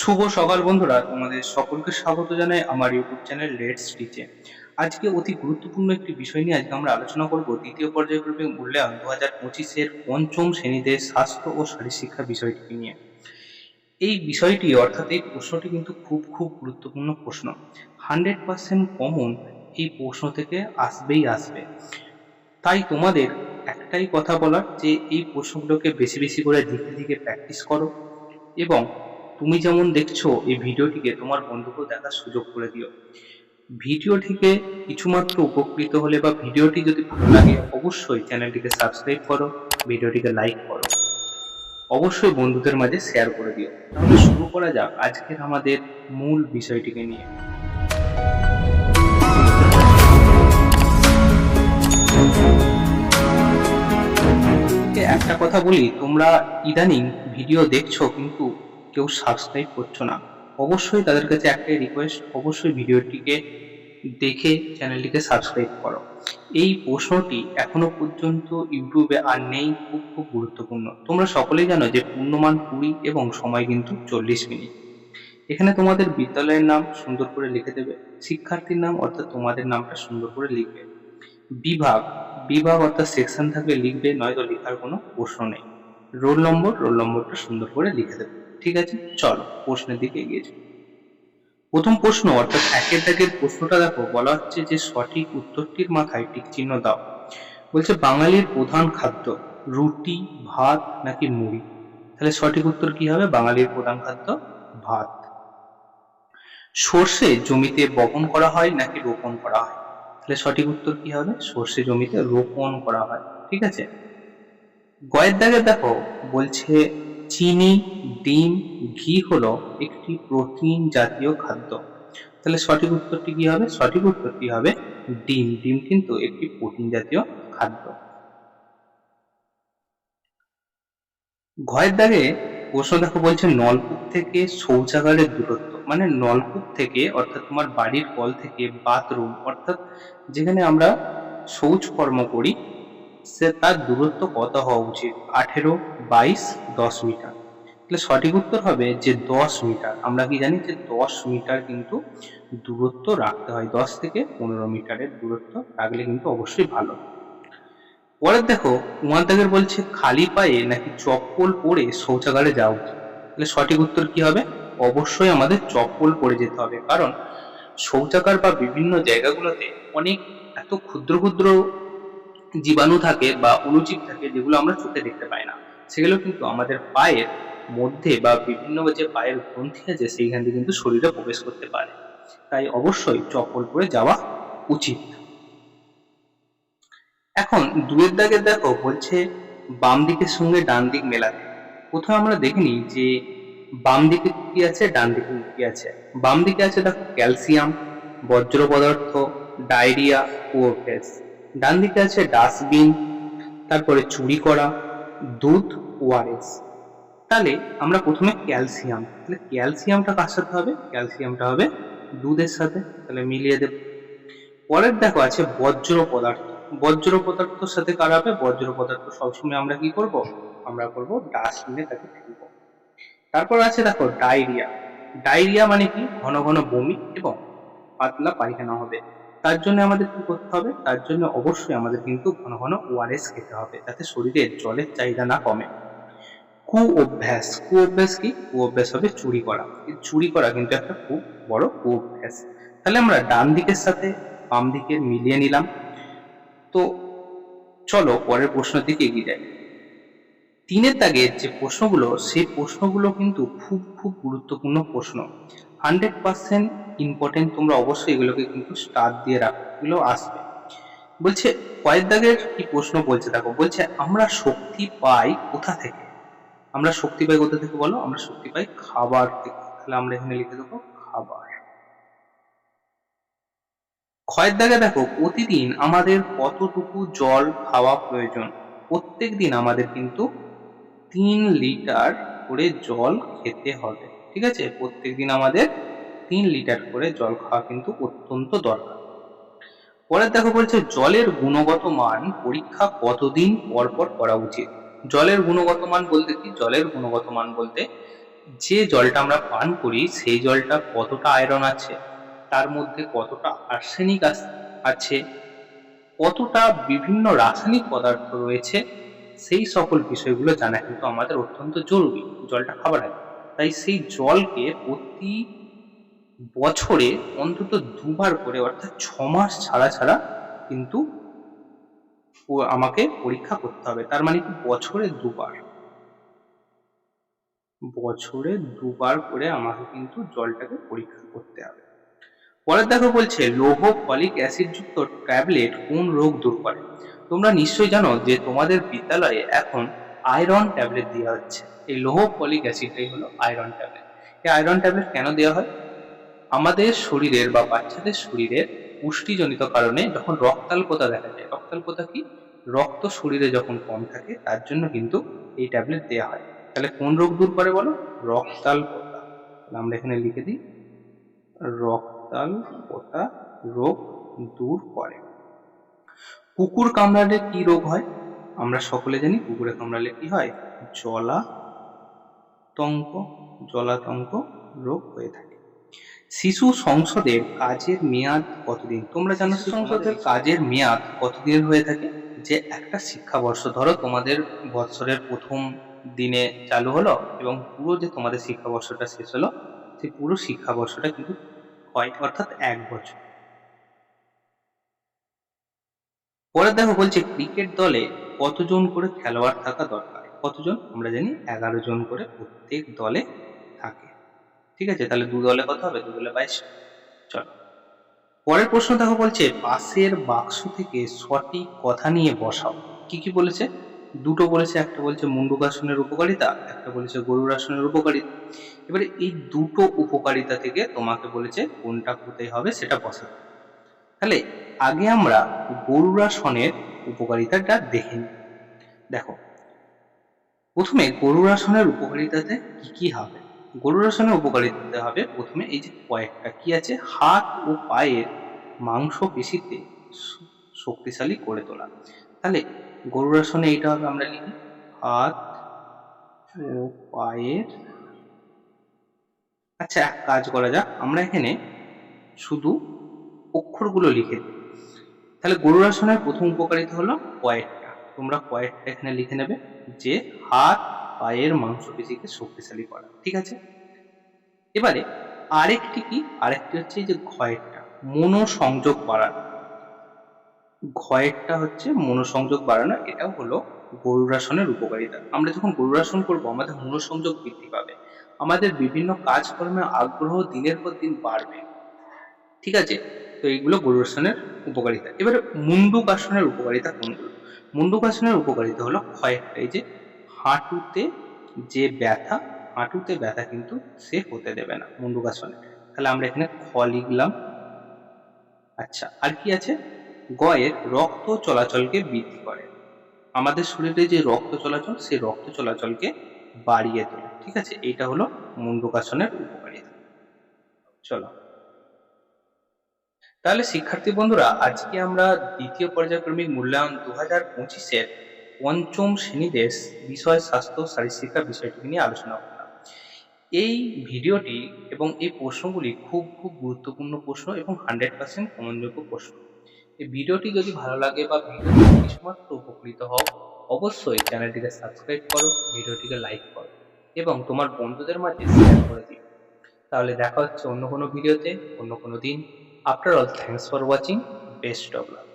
শুভ সকাল বন্ধুরা, তোমাদের সকলকে স্বাগত জানাই আমার ইউটিউব চ্যানেল লেটস টিচে আজকে অতি গুরুত্বপূর্ণ একটি বিষয় নিয়ে আজকে আমরা আলোচনা করব দ্বিতীয় পর্যায়ক্রমিক মূল্যায়ন দু হাজার পঁচিশের পঞ্চম শ্রেণীতে স্বাস্থ্য ও শারীরশিক্ষা বিষয়টিকে নিয়ে। এই বিষয়টি অর্থাৎ এই প্রশ্নটি কিন্তু খুব খুব গুরুত্বপূর্ণ প্রশ্ন। হান্ড্রেড পার্সেন্ট কমন এই প্রশ্ন থেকে আসবেই আসবে। তাই তোমাদের একটাই কথা বলার যে এই প্রশ্নগুলোকে বেশি বেশি করে দিকে দিকে প্র্যাকটিস করো এবং তুমি যেমন দেখছ এই ভিডিওটিকে, তোমার বন্ধুকেও দেখার সুযোগ করে দিও। ভিডিওটিকে কিছুমাত্র উপকৃত হলে বা ভিডিওটি যদি ভালো লাগে, অবশ্যই চ্যানেলটিকে সাবস্ক্রাইব করো, ভিডিওটিকে লাইক করো। অবশ্যই বন্ধুদের মাঝে শেয়ার করে দিও। তাহলে শুরু করা যাক আজকের আমাদের মূল বিষয়টিকে নিয়ে। একটা কথা বলি, তোমরা ইদানিং ভিডিও দেখছ কিন্তু কেউ সাবস্ক্রাইব করছ না, অবশ্যই তাদের কাছে একটাই রিকোয়েস্ট অবশ্যই ভিডিওটিকে দেখে চ্যানেলটিকে সাবস্ক্রাইব করো। এই প্রশ্নটি এখনও পর্যন্ত ইউটিউবে আর নেই, খুব খুব গুরুত্বপূর্ণ। তোমরা সকলেই জানো যে পূর্ণমান কুড়ি এবং সময় কিন্তু চল্লিশ মিনিট। এখানে তোমাদের বিদ্যালয়ের নাম সুন্দর করে লিখে দেবে, শিক্ষার্থীর নাম অর্থাৎ তোমাদের নামটা সুন্দর করে লিখবে। বিভাগ বিভাগ অর্থাৎ সেকশন থাকলে লিখবে, নয়তো লেখার কোনো প্রশ্ন নেই। রোল নম্বর, রোল নম্বরটা সুন্দর করে লিখে দেবে। ঠিক আছে? চলো, প্রশ্নের দিকে এগিয়ে যাই। প্রথম প্রশ্ন, অর্থাৎ একের দাগের প্রশ্নটা দেখো, বলা হচ্ছে যে সঠিক উত্তরটির মাথায় টিক চিহ্ন দাও। বলছে, বাঙালির প্রধান খাদ্য রুটি, ভাত নাকি মুড়ি? তাহলে সঠিক উত্তর কি হবে? বাঙালির প্রধান খাদ্য ভাত। সর্ষে জমিতে বপন করা হয় নাকি রোপণ করা হয়? তাহলে সঠিক উত্তর কি হবে? সর্ষে জমিতে রোপণ করা হয়, ঠিক আছে? গয়ের দাগে দেখো, বলছে চিনি, ডিম, ঘি হলো একটি প্রোটিন জাতীয় খাদ্য। তাহলে সঠিক উত্তরটি কি হবে? সঠিক উত্তরটি হবে ডিম। ডিম কিন্তু একটি প্রোটিন জাতীয় খাদ্য। ঘয়ের দাগে প্রশ্ন দেখো, বলছে নলকূপ থেকে শৌচাগারের দূরত্ব। মানে নলকূপ থেকে, অর্থাৎ তোমার বাড়ির কল থেকে বাথরুম, অর্থাৎ যেখানে আমরা শৌচকর্ম করি সে তার দূরত্ব কত হওয়া উচিত? আঠেরো, বাইশ, দশ মিটার। তাহলে সঠিক উত্তর হবে যে দশ মিটার। আমরা কি জানি যে দশ মিটার কিন্তু দূরত্ব রাখতে হয়। দশ থেকে পনেরো মিটারের দূরত্ব রাখলে কিন্তু অবশ্যই ভালো। পরের দেখো কুমার দাগের বলছে, খালি পায়ে নাকি চপ্পল পরে শৌচাগারে যাওয়া উচিত তাহলে সঠিক উত্তর কি হবে? অবশ্যই আমাদের চপ্পল পরে যেতে হবে। কারণ শৌচাগার বা বিভিন্ন জায়গাগুলোতে অনেক এত ক্ষুদ্র ক্ষুদ্র জীবাণু থাকে বা অনুজীব থাকে যেগুলো আমরা চোখে দেখতে পাই না, সেগুলো কিন্তু আমাদের পায়ের মধ্যে বা বিভিন্ন যে পায়ের গ্রন্থি আছে সেইখান দিয়ে কিন্তু শরীরে প্রবেশ করতে পারে। তাই অবশ্যই চপ্পল পরে যাওয়া উচিত। এখন দুয়ের দাগে দেখো বলছে বাম দিকের সঙ্গে ডান দিক মেলাতে। প্রথমে আমরা দেখিনি যে বাম দিকে কি আছে, ডান দিকে কি আছে। বাম দিকে আছে দেখো ক্যালসিয়াম বজ্র পদার্থ ডায়রিয়া ও ডান দিকে আছে ডাস্টবিন, তারপরে চুরি করা, দুধ, ওআরএস। তাহলে আমরা প্রথমে ক্যালসিয়াম, তাহলে ক্যালসিয়ামটা কার সাথে হবে? ক্যালসিয়ামটা হবে দুধের সাথে, তাহলে মিলিয়ে দেব। পরের দেখো আছে বজ্র পদার্থ। বজ্র পদার্থের সাথে কার হবে? বজ্র পদার্থ সবসময় আমরা কি করব? আমরা করব ডাস্টবিনে তাকে ফেলব তারপর আছে দেখো ডায়রিয়া। ডায়রিয়া মানে কি? ঘন ঘন বমি এবং পাতলা পায়খানা হবে। তার জন্য আমাদের কি করতে হবে? তার জন্য অবশ্যই আমাদের কিন্তু ঘন ঘন ওআরএস খেতে হবে, যাতে শরীরে জলের চাহিদা না কমে। কু অভ্যাস কু? অভ্যাস কি কু অভ্যাস হবে চুরি করা। চুরি করা কিন্তু একটা খুব বড় কু অভ্যাস তাহলে আমরা ডান দিকের সাথে বাম দিকে মিলিয়ে নিলাম। তো চলো পরের প্রশ্নের দিকে এগিয়ে যাই। তিনের দাগের যে প্রশ্নগুলো, সেই প্রশ্নগুলো কিন্তু খুব খুব গুরুত্বপূর্ণ প্রশ্ন। হান্ড্রেড পার্সেন্ট ইম্পর্টেন্ট তোমরা অবশ্যই এগুলোকে কিন্তু স্টার দিয়ে রাখো, এগুলো আসবে। বলছে, কয়েক দাগের কি প্রশ্ন বলছে দেখো, বলছে, আমরা শক্তি পাই কোথা থেকে? আমরা শক্তি পাই কোথা থেকে বলো? আমরা শক্তি পাই খাবার থেকে। তাহলে আমরা এখানে লিখে দেবো খাবার। ক্ষয়ের দাগে দেখো, প্রতিদিন আমাদের কতটুকু জল খাওয়া প্রয়োজন? প্রত্যেক দিন আমাদের কিন্তু তিন লিটার করে জল খেতে হবে। ঠিক আছে? প্রত্যেক দিন আমাদের তিন লিটার করে জল খাওয়া কিন্তু অত্যন্ত দরকার। পরে দেখো বলছে, জলের গুণগত মান পরীক্ষা কতদিন পর পর করা উচিত? জলের গুণগত মান বলতে কি? জলের গুণগত মান বলতে যে জলটা আমরা পান করি, সেই জলটা কতটা আয়রন আছে, তার মধ্যে কতটা আর্সেনিক আছে, কতটা বিভিন্ন রাসায়নিক পদার্থ রয়েছে, সেই সকল বিষয়গুলো জানা কিন্তু আমাদের অত্যন্ত জরুরি জলটা খাবার আগে। তাই সেই জলকে প্রতি বছরে অন্তত দুবার করে, অর্থাৎ ছ মাস ছাড়া ছাড়া কিন্তু আমাকে পরীক্ষা করতে হবে। তার মানে কি বছরে দুবার? বছরে দুবার করে আমাকে কিন্তু জলটাকে পরীক্ষা করতে হবে। পরের দেখো বলছে, লৌহ, ফলিক অ্যাসিড যুক্ত ট্যাবলেট কোন রোগ দূর করে? তোমরা নিশ্চয়ই জানো যে তোমাদের বিদ্যালয়ে এখন আয়রন ট্যাবলেট দেওয়া হচ্ছে। এই লৌহ, ফলিক অ্যাসিডটাই হলো আয়রন ট্যাবলেট। এই আয়রন ট্যাবলেট কেন দেওয়া হয়? আমাদের শরীরের বা বাচ্চাদের শরীরের পুষ্টিজনিত কারণে যখন রক্তাল্পতা দেখা যায়, রক্তাল্পতা কি? রক্ত শরীরে যখন কম থাকে, তার জন্য কিন্তু এই ট্যাবলেট দেওয়া হয়। তাহলে কোন রোগ দূর করে বলো? রক্তাল্পতা। তাহলে আমরা এখানে লিখে দিই। রক্তাল্পতা রোগ দূর করে। কুকুর কামড়ালে কি রোগ হয়? আমরা সকলে জানি কুকুরে কামড়ালে কি হয়? জলাতঙ্ক জলাতঙ্ক রোগ হয়ে থাকে। শিশু সংসদের কাজের মেয়াদ কতদিন? তোমরা জানো শিশু সংসদের কাজের মেয়াদ কতদিন হয়ে থাকে? যে একটা শিক্ষাবর্ষ, ধরো তোমাদের বৎসরের প্রথম দিনে চালু হলো এবং পুরো যে তোমাদের শিক্ষাবর্ষটা শেষ হলো সেই পুরো শিক্ষাবর্ষটা কিন্তু হয় অর্থাৎ এক বছর। পরে দেখো বলছে ক্রিকেট দলে কতজন করে খেলোয়াড় থাকা দরকার? কতজন? আমরা জানি এগারো জন করে প্রত্যেক দলে ঠিক আছে? তাহলে দু দলে কত হবে, দু দলে বাইশ। চলো। পরের প্রশ্ন দেখো বলছে পাশের বাক্স থেকে সঠিক কথা নিয়ে বসাও। কি কি বলেছে? দুটো বলেছে, একটা বলছে মুন্ডুকাসনের উপকারিতা, একটা বলেছে গরুর আসনের উপকারিতা। এবারে এই দুটো উপকারিতা থেকে তোমাকে বলেছে কোনটা কোথায় হবে সেটা বসাতে তাহলে আগে আমরা গরুর আসনের উপকারিতাটা দেখে দেখো, প্রথমে গরুর আসনের উপকারিতাতে কি কি হবে? গরুরাসনের উপকারিতা হবে। প্রথমে এই যে কয়েকটা কি আছে? হাত ও পায়ের মাংস পেশিতে শক্তিশালী করে তোলা। তাহলে গরুর আসনে এইটা হবে আমরা লিখি। হাত ও পায়ের আচ্ছা এক কাজ করা যাক। আমরা এখানে শুধু অক্ষরগুলো লিখে দিই। তাহলে গরুরাসনের প্রথম উপকারিতা হলো কয়েকটা। তোমরা কয়েকটা এখানে লিখে নেবে। যে হাত পায়ের মাংসপেশিকে শক্তিশালী করা, ঠিক আছে? এবারে আরেকটি কি? আরেকটি হচ্ছে যে ঘয়েরটা, মনোসংযোগ বাড়ানো। ঘয়েরটা হচ্ছে মনোসংযোগ বাড়ানো, এটাও হলো গরুরাসনের উপকারিতা। আমরা যখন গরুরাসন করব, আমাদের মনোসংযোগ বৃদ্ধি পাবে। আমাদের বিভিন্ন কাজকর্মে আগ্রহ দিনের পর দিন বাড়বে। ঠিক আছে? তো এইগুলো গরুরাসনের উপকারিতা। এবারে মুন্ডুকাসনের উপকারিতা কোনগুলো? মুন্ডুকাসনের উপকারিতা হলো কয়েকটা এই যে হাঁটুতে যে ব্যথা, হাঁটুতে ব্যথা কিন্তু সে হতে দেবে না মুন্ডুকাসনে। তাহলে আমরা এখানে খ লিখলাম। আচ্ছা আর কি আছে? গয়ের রক্ত চলাচলকে বৃদ্ধি করে। আমাদের শরীরে যে রক্ত চলাচল, সেই রক্ত চলাচলকে বাড়িয়ে তোলে। ঠিক আছে? এটা হলো মুন্ডুকাসনের উপকারিতা। চলো। তাহলে শিক্ষার্থী বন্ধুরা, আজকে আমরা দ্বিতীয় পর্যায়ক্রমিক মূল্যায়ন দু হাজার পঁচিশের পঞ্চম শ্রেণীতে বিষয় স্বাস্থ্য শারীরশিক্ষা বিষয়টিকে নিয়ে আলোচনা করলাম। এই ভিডিওটি এবং এই প্রশ্নগুলি খুব খুব গুরুত্বপূর্ণ প্রশ্ন এবং হান্ড্রেড পার্সেন্ট কমনযোগ্য প্রশ্ন। এই ভিডিওটি যদি ভালো লাগে বা ভিডিওটি কিছুমাত্র উপকৃত হও, অবশ্যই চ্যানেলটিকে সাবস্ক্রাইব করো, ভিডিওটিকে লাইক করো এবং তোমার বন্ধুদের মাঝে শেয়ার করে দিও। তাহলে দেখা হচ্ছে অন্য কোনো ভিডিওতে, অন্য কোনো দিন। After all thanks for watching best of luck